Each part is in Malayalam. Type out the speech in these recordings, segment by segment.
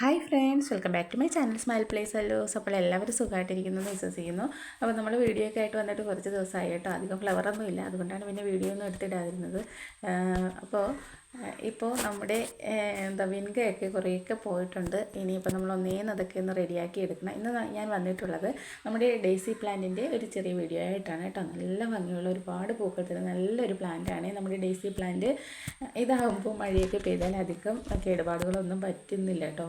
Hi friends welcome back to my channel smile place അല്ലോസ് അപ്പോൾ എല്ലാവരും സുഖമായിട്ടിരിക്കുന്നു വിശ്വസിക്കുന്നു. അപ്പോൾ നമ്മൾ വീഡിയോ ഒക്കെ ആയിട്ട് വന്നിട്ട് കുറച്ച് ദിവസമായിട്ടോ അധികം ഫ്ലവറൊന്നും ഇല്ല അതുകൊണ്ടാണ് പിന്നെ വീഡിയോ ഒന്നും എടുത്തിടാതിരുന്നത്. അപ്പോൾ ഇപ്പോൾ നമ്മുടെ എന്താ വിൻകയൊക്കെ കുറേയൊക്കെ പോയിട്ടുണ്ട്. ഇനിയിപ്പോൾ നമ്മൾ ഒന്നേന്ന് അതൊക്കെ ഒന്ന് റെഡിയാക്കി എടുക്കണം. ഇന്ന് ഞാൻ വന്നിട്ടുള്ളത് നമ്മുടെ ഡെയ്സി പ്ലാന്റിന്റെ ഒരു ചെറിയ വീഡിയോ ആയിട്ടാണ് കേട്ടോ. നല്ല ഭംഗിയുള്ള ഒരുപാട് പൂക്കൾ തരുന്ന നല്ലൊരു പ്ലാന്റാണ്. നമ്മുടെ ഡെയ്സി പ്ലാന്റ് ഇതാകുമ്പോൾ മഴയൊക്കെ പെയ്താൽ അധികം കേടുപാടുകളൊന്നും പറ്റുന്നില്ല കേട്ടോ.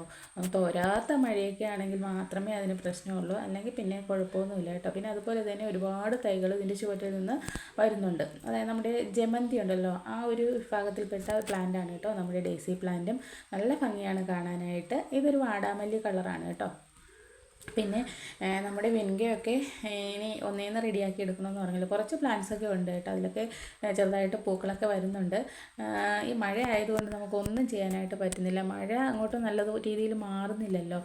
തോരാത്ത മഴയൊക്കെ ആണെങ്കിൽ മാത്രമേ അതിന് പ്രശ്നമുള്ളൂ. അല്ലെങ്കിൽ പിന്നെ കുഴപ്പമൊന്നുമില്ല കേട്ടോ. പിന്നെ അതുപോലെ തന്നെ ഒരുപാട് തൈകൾ ഇതിന്റെ ചുവട്ടിൽ നിന്ന് വരുന്നുണ്ട്. അതായത് നമ്മുടെ ജമന്തി ഉണ്ടല്ലോ ആ ഒരു വിഭാഗത്തിൽപ്പെട്ട പ്ലാന്റ് ആണ് കേട്ടോ. നമ്മുടെ ഡേസി പ്ലാന്റും നല്ല ഭംഗിയാണ് കാണാനായിട്ട്. ഇതൊരു വാടാമല്ലി കളറാണ് കേട്ടോ. പിന്നെ നമ്മുടെ വെൻകയൊക്കെ ഇനി ഒന്നേന്ന് റെഡിയാക്കി എടുക്കണമെന്ന് പറഞ്ഞല്ലോ. കുറച്ച് പ്ലാന്റ്സ് ഒക്കെ ഉണ്ട് കേട്ടോ. അതിലൊക്കെ ചെറുതായിട്ട് പൂക്കളൊക്കെ വരുന്നുണ്ട്. ഈ മഴ ആയതുകൊണ്ട് നമുക്കൊന്നും ചെയ്യാനായിട്ട് പറ്റുന്നില്ല. മഴ അങ്ങോട്ട് നല്ല രീതിയിൽ മാറുന്നില്ലല്ലോ.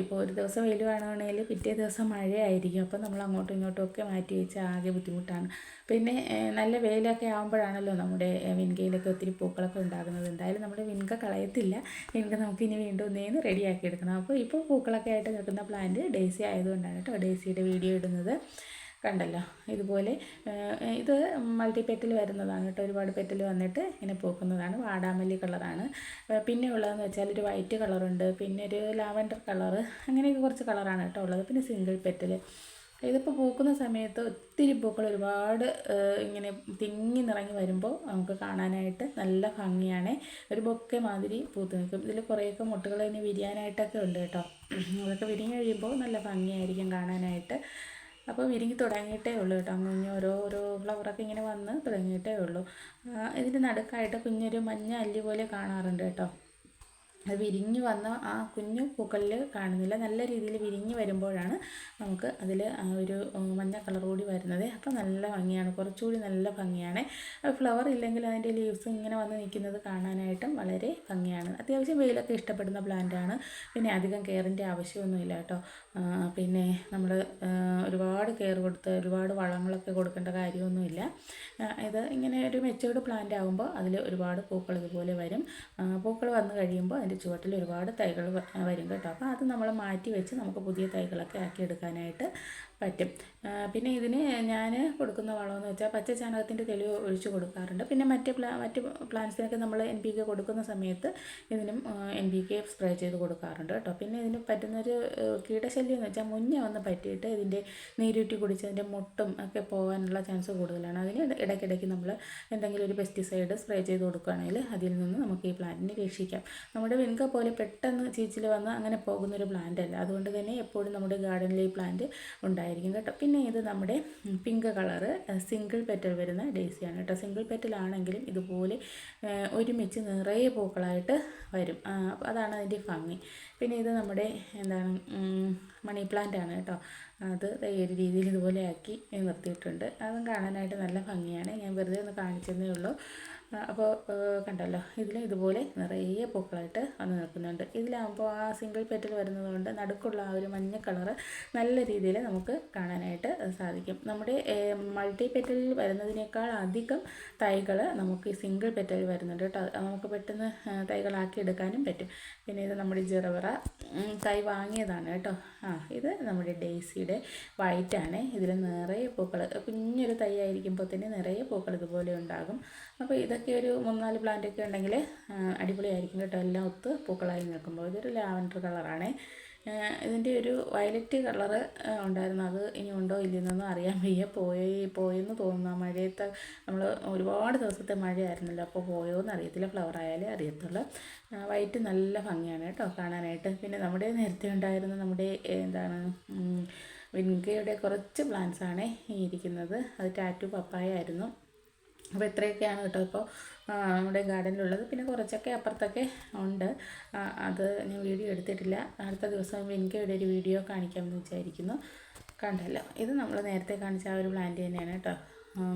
ഇപ്പോൾ ഒരു ദിവസം വെയിൽ വേണമെങ്കിൽ പിറ്റേ ദിവസം മഴയായിരിക്കും. അപ്പോൾ നമ്മൾ അങ്ങോട്ടും ഇങ്ങോട്ടും ഒക്കെ മാറ്റി വെച്ച് ആകെ ബുദ്ധിമുട്ടാണ്. പിന്നെ നല്ല വെയിലൊക്കെ ആകുമ്പോഴാണല്ലോ നമ്മുടെ വിൻകയിലൊക്കെ ഒത്തിരി പൂക്കളൊക്കെ ഉണ്ടാകുന്നത്. എന്തായാലും നമ്മുടെ വിൻക കളയത്തില്ല. വിൻക നമുക്ക് ഇനി വീണ്ടും ഒന്നേന്ന് റെഡിയാക്കി എടുക്കണം. അപ്പോൾ ഇപ്പോൾ പൂക്കളൊക്കെ ആയിട്ട് നിൽക്കുന്ന പ്ലാന്റ് ഡേസി ആയതുകൊണ്ടാണ് കേട്ടോ ഡേസിയുടെ വീഡിയോ ഇടുന്നത്. കണ്ടല്ലോ? ഇതുപോലെ ഇത് മൾട്ടി പെറ്റൽ വരുന്നതാണ് കേട്ടോ. ഒരുപാട് പെറ്റൽ വന്നിട്ട് ഇങ്ങനെ പോക്കുന്നതാണ്. വാടാമല്ലി കളറാണ് പിന്നെ ഉള്ളതെന്ന് വെച്ചാൽ ഒരു വൈറ്റ് കളറുണ്ട് പിന്നെ ഒരു ലാവൻഡർ കളറ് അങ്ങനെയൊക്കെ കുറച്ച് കളറാണ് കേട്ടോ ഉള്ളത്. പിന്നെ സിംഗിൾ പെറ്റൽ ഇതിപ്പോൾ പൂക്കുന്ന സമയത്ത് ഒത്തിരി പൂക്കൾ ഒരുപാട് ഇങ്ങനെ തിങ്ങി നിറങ്ങി വരുമ്പോൾ നമുക്ക് കാണാനായിട്ട് നല്ല ഭംഗിയാണ്. ഒരു ബൊക്കെ മാതിരി പൂത്ത് നിൽക്കും. ഇതിൽ കുറേയൊക്കെ മുട്ടുകൾ ഇനി വിരിയാനായിട്ടൊക്കെ ഉണ്ട് കേട്ടോ. അതൊക്കെ വിരിഞ്ഞ് കഴിയുമ്പോൾ നല്ല ഭംഗിയായിരിക്കും കാണാനായിട്ട്. അപ്പോൾ വിരിങ്ങി തുടങ്ങിയിട്ടേ ഉള്ളൂ കേട്ടോ. കുഞ്ഞ് ഓരോ ഓരോ ഫ്ലവറൊക്കെ ഇങ്ങനെ വന്ന് തുടങ്ങിയിട്ടേ ഉള്ളൂ. ഇതിന്റെ നടുക്കായിട്ട് കുഞ്ഞൊരു മഞ്ഞ അല്ലി പോലെ കാണാറുണ്ട് കേട്ടോ. അത് വിരിഞ്ഞ് വന്ന ആ കുഞ്ഞു പൂക്കളിൽ കാണുന്നില്ല. നല്ല രീതിയിൽ വിരിഞ്ഞു വരുമ്പോഴാണ് നമുക്ക് അതിൽ ഒരു മഞ്ഞ കളർ കൂടി വരുന്നത്. അപ്പോൾ നല്ല ഭംഗിയാണ്. കുറച്ചുകൂടി നല്ല ഭംഗിയാണ്. ഫ്ലവർ ഇല്ലെങ്കിൽ അതിന്റെ ലീവ്സ് ഇങ്ങനെ വന്ന് നിൽക്കുന്നത് കാണാനായിട്ടും വളരെ ഭംഗിയാണ്. അത്യാവശ്യം വെയിലൊക്കെ ഇഷ്ടപ്പെടുന്ന പ്ലാന്റാണ് പിന്നെ അധികം കെയറിന്റെ ആവശ്യമൊന്നുമില്ല കേട്ടോ. പിന്നെ നമ്മൾ ഒരുപാട് കെയർ കൊടുത്ത് ഒരുപാട് വളങ്ങളൊക്കെ കൊടുക്കേണ്ട കാര്യമൊന്നുമില്ല. ഇത് ഇങ്ങനെ ഒരു മെച്ചൂർഡ് പ്ലാന്റ് ആകുമ്പോൾ അതിൽ ഒരുപാട് പൂക്കൾ ഇതുപോലെ വരും. പൂക്കൾ വന്നു കഴിയുമ്പോൾ അതിന്റെ ചുവട്ടിൽ ഒരുപാട് തൈകൾ വരും കേട്ടോ. അപ്പോൾ അത് നമ്മൾ മാറ്റി വെച്ച് നമുക്ക് പുതിയ തൈകളൊക്കെ ആക്കി എടുക്കാനായിട്ട് പറ്റും. പിന്നെ ഇതിന് ഞാൻ കൊടുക്കുന്ന വളമെന്ന് വെച്ചാൽ പച്ച ചാണകത്തിന്റെ തെളിവ് ഒഴിച്ച് കൊടുക്കാറുണ്ട്. പിന്നെ മറ്റ് പ്ലാ മറ്റ് പ്ലാന്റ്സിനൊക്കെ നമ്മൾ എൻ പി കെ കൊടുക്കുന്ന സമയത്ത് ഇതിനും എൻ പി കെ സ്പ്രേ ചെയ്ത് കൊടുക്കാറുണ്ട് കേട്ടോ. പിന്നെ ഇതിന് പറ്റുന്നൊരു കീടശല്യം എന്ന് വെച്ചാൽ മുന്നേ വന്ന് പറ്റിയിട്ട് ഇതിന്റെ നീരൂറ്റി കുടിച്ചതിന്റെ മുട്ടും ഒക്കെ പോകാനുള്ള ചാൻസ് കൂടുതലാണ്. അതിന് ഇട- ഇടയ്ക്കിടയ്ക്ക് നമ്മൾ എന്തെങ്കിലും ഒരു പെസ്റ്റിസൈഡ് സ്പ്രേ ചെയ്ത് കൊടുക്കുകയാണെങ്കിൽ അതിൽ നിന്ന് നമുക്ക് ഈ പ്ലാന്റിനെ രക്ഷിക്കാം. നമ്മുടെ വിൻക പോലെ പെട്ടെന്ന് ചീച്ചിൽ വന്ന് അങ്ങനെ പോകുന്നൊരു പ്ലാന്റ് അല്ല അതുകൊണ്ട് തന്നെ എപ്പോഴും നമ്മുടെ ഗാർഡനിൽ ഈ പ്ലാന്റ് ഉണ്ടായിരിക്കും കേട്ടോ. പിന്നെ ഇത് നമ്മുടെ പിങ്ക് കളറ് സിംഗിൾ പെറ്റൽ വരുന്ന ഡേസിയാണ് കേട്ടോ. സിംഗിൾ പെറ്റലാണെങ്കിലും ഇതുപോലെ ഒരുമിച്ച് നിറയെ പൂക്കളായിട്ട് വരും. അപ്പോൾ അതാണ് അതിന്റെ ഭംഗി. പിന്നെ ഇത് നമ്മുടെ എന്താണ് മണി പ്ലാന്റ് ആണ് കേട്ടോ. അത് ഏത് രീതിയിൽ ഇതുപോലെ ആക്കി നിർത്തിയിട്ടുണ്ട്. അതും കാണാനായിട്ട് നല്ല ഭംഗിയാണ്. ഞാൻ വെറുതെ ഒന്ന് കാണിച്ചതേ ഉള്ളൂ. അപ്പോൾ കണ്ടല്ലോ ഇതിൽ ഇതുപോലെ നിറയെ പൂക്കളായിട്ട് വന്ന് നിൽക്കുന്നുണ്ട്. ഇതിലാകുമ്പോൾ ആ സിംഗിൾ പെറ്റൽ വരുന്നതുകൊണ്ട് നടുക്കുള്ള ആ ഒരു മഞ്ഞ കളറ് നല്ല രീതിയിൽ നമുക്ക് കാണാനായിട്ട് സാധിക്കും. നമ്മുടെ മൾട്ടി പെറ്റലിൽ വരുന്നതിനേക്കാൾ അധികം തൈകൾ നമുക്ക് ഈ സിംഗിൾ പെറ്റലിൽ വരുന്നുണ്ട് കേട്ടോ. നമുക്ക് പെട്ടെന്ന് തൈകളാക്കി എടുക്കാനും പറ്റും. പിന്നെ ഇത് നമ്മുടെ ജിറവറ തൈ വാങ്ങിയതാണ് കേട്ടോ. ആ ഇത് നമ്മുടെ ഡെയ്സിയുടെ വൈറ്റാണ് ഇതിൽ നിറയെ പൂക്കൾ കുഞ്ഞൊരു തൈ ആയിരിക്കുമ്പോൾ തന്നെ നിറയെ പൂക്കൾ ഇതുപോലെ ഉണ്ടാകും. അപ്പോൾ ഇതൊക്കെ ഒരു മൂന്നാൽ പ്ലാന്റ് ഒക്കെ ഉണ്ടെങ്കിൽ അടിപൊളിയായിരിക്കും കേട്ടോ. എല്ലാം ഒത്ത് പൂക്കളായി നിൽക്കുമ്പോൾ ഇതൊരു ലാവൻഡർ കളറാണ് ഇതിന്റെ ഒരു വയലറ്റ് കളറ് ഉണ്ടായിരുന്നു. അത് ഇനി ഉണ്ടോ ഇല്ലെന്നൊന്നും അറിയാൻ വയ്യ. പോയി പോയെന്ന് തോന്നുന്നു. മഴയത്ത് നമ്മൾ ഒരുപാട് ദിവസത്തെ മഴയായിരുന്നല്ലോ. അപ്പോൾ പോയോ എന്ന് അറിയത്തില്ല. ഫ്ലവർ ആയാലേ അറിയത്തുള്ളൂ. വൈറ്റ് നല്ല ഭംഗിയാണ് കേട്ടോ കാണാനായിട്ട്. പിന്നെ നമ്മുടെ നേരത്തെ ഉണ്ടായിരുന്ന നമ്മുടെ എന്താണ് വിൻകയുടെ കുറച്ച് പ്ലാന്റ്സാണ് ഇരിക്കുന്നത്. അത് ടാറ്റു പപ്പായ ആയിരുന്നു. അപ്പോൾ ഇത്രയൊക്കെയാണ് കേട്ടോ ഇപ്പോൾ നമ്മുടെ ഗാർഡനിലുള്ളത്. പിന്നെ കുറച്ചൊക്കെ അപ്പുറത്തൊക്കെ ഉണ്ട്. അത് ഞാൻ വീഡിയോ എടുത്തിട്ടില്ല. അടുത്ത ദിവസം എനിക്ക് ഇവിടെ ഒരു വീഡിയോ കാണിക്കാമെന്ന് വിചാരിക്കുന്നു. കണ്ടല്ലോ. ഇത് നമ്മൾ നേരത്തെ കാണിച്ച ആ ഒരു പ്ലാന്റ് തന്നെയാണ് കേട്ടോ.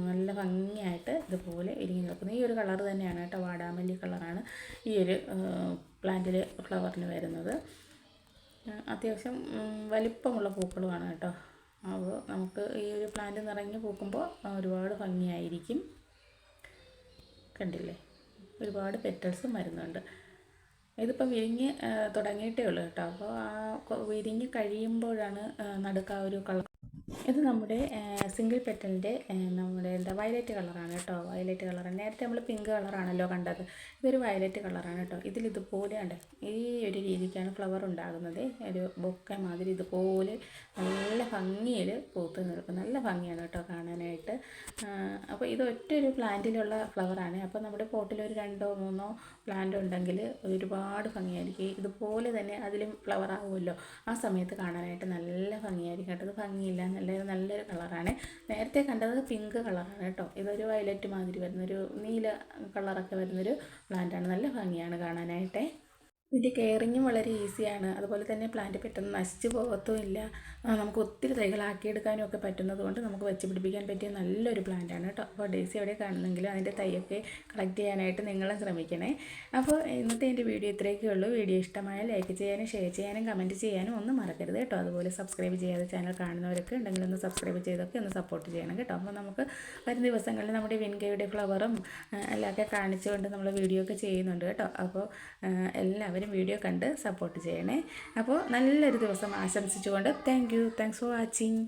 നല്ല ഭംഗിയായിട്ട് ഇതുപോലെ ഇരിങ്ങി നിൽക്കുന്നത് ഈ ഒരു കളർ തന്നെയാണ് കേട്ടോ. വാടാമല്ലി കളറാണ് ഈ ഒരു പ്ലാന്റിൽ ഫ്ലവറിന് വരുന്നത്. അത്യാവശ്യം വലിപ്പമുള്ള പൂക്കളുമാണ് കേട്ടോ. അപ്പോൾ നമുക്ക് ഈ ഒരു പ്ലാന്റ് നിറഞ്ഞ് പൂക്കുമ്പോൾ ഒരുപാട് ഭംഗിയായിരിക്കും. കണ്ടില്ലേ? ഒരുപാട് പെറ്റൽസും വരുന്നുണ്ട് ഇതിപ്പോൾ വിരിഞ്ഞ് തുടങ്ങിയിട്ടേ ഉള്ളൂ കേട്ടോ. അപ്പോൾ ആ വിരിഞ്ഞ് കഴിയുമ്പോഴാണ് നടുക്ക് ഒരു കളർ ഇത് നമ്മുടെ സിംഗിൾ പെറ്റലിന്റെ നമ്മുടെ എന്താ വയലറ്റ് കളറാണ് കേട്ടോ. വയലറ്റ് കളറാണ് നേരത്തെ നമ്മൾ പിങ്ക് കളറാണല്ലോ കണ്ടത്. ഇതൊരു വയലറ്റ് കളറാണ് കേട്ടോ. ഇതിൽ ഇതുപോലെ ഈ ഒരു രീതിക്കാണ് ഫ്ലവർ ഉണ്ടാകുന്നത്. ഒരു ബൊക്ക മാതിരി ഇതുപോലെ നല്ല ഭംഗിയിൽ പൂത്ത് നിൽക്കും. നല്ല ഭംഗിയാണ് കേട്ടോ കാണാനായിട്ട്. അപ്പോൾ ഇത് ഒറ്റ ഒരു പ്ലാന്റിലുള്ള ഫ്ലവറാണ് അപ്പോൾ നമ്മുടെ പോട്ടിൽ ഒരു രണ്ടോ മൂന്നോ പ്ലാന്റ് ഉണ്ടെങ്കിൽ ഒരുപാട് ഭംഗിയായിരിക്കും. ഇതുപോലെ തന്നെ അതിലും ഫ്ലവർ ആവുമല്ലോ. ആ സമയത്ത് കാണാനായിട്ട് നല്ല ഭംഗിയായിരിക്കും കേട്ടോ. ഇത് ഭംഗിയില്ല നല്ല നല്ലൊരു കളറാണ്. നേരത്തെ കണ്ടത് പിങ്ക് കളറാണ് കേട്ടോ. ഇതൊരു വയലറ്റ് മാതിരി വരുന്നൊരു നീല കളറൊക്കെ വരുന്നൊരു പ്ലാന്റാണ് നല്ല ഭംഗിയാണ് കാണാനായിട്ടേ. ഇതിന്റെ കെയറിങ്ങും വളരെ ഈസിയാണ്. അതുപോലെ തന്നെ പ്ലാന്റ് പെട്ടെന്ന് നശിച്ചു പോകത്തുമില്ല നമുക്ക് ഒത്തിരി തൈകളാക്കിയെടുക്കാനും ഒക്കെ പറ്റുന്നത് കൊണ്ട് നമുക്ക് വെച്ച് പിടിപ്പിക്കാൻ പറ്റിയ നല്ലൊരു പ്ലാന്റാണ് കേട്ടോ അപ്പോൾ ഡേസി എവിടെ കാണുന്നെങ്കിലും അതിന്റെ തൈയൊക്കെ കളക്ട് ചെയ്യാനായിട്ട് നിങ്ങളും ശ്രമിക്കണേ. അപ്പോൾ ഇന്നത്തെ എന്റെ വീഡിയോ ഇത്രയൊക്കെ ഉള്ളൂ. വീഡിയോ ഇഷ്ടമായ ലൈക്ക് ചെയ്യാനും ഷെയർ ചെയ്യാനും കമന്റ് ചെയ്യാനും ഒന്നും മറക്കരുത് കേട്ടോ അതുപോലെ സബ്സ്ക്രൈബ് ചെയ്യാതെ ചാനൽ കാണുന്നവരൊക്കെ ഉണ്ടെങ്കിൽ ഒന്ന് സബ്സ്ക്രൈബ് ചെയ്തൊക്കെ ഒന്ന് സപ്പോർട്ട് ചെയ്യണം കേട്ടോ. അപ്പോൾ നമുക്ക് വരും ദിവസങ്ങളിൽ നമ്മുടെ വിൻകയുടെ ഫ്ലവറും എല്ലാം ഒക്കെ കാണിച്ചുകൊണ്ട് നമ്മൾ വീഡിയോ ഒക്കെ ചെയ്യുന്നുണ്ട് കേട്ടോ. അപ്പോൾ ആ, എല്ലാവരും വീഡിയോ കണ്ട് സപ്പോർട്ട് ചെയ്യണേ. അപ്പോൾ നല്ലൊരു ദിവസം ആശംസിച്ചുകൊണ്ട് thank you thanks for watching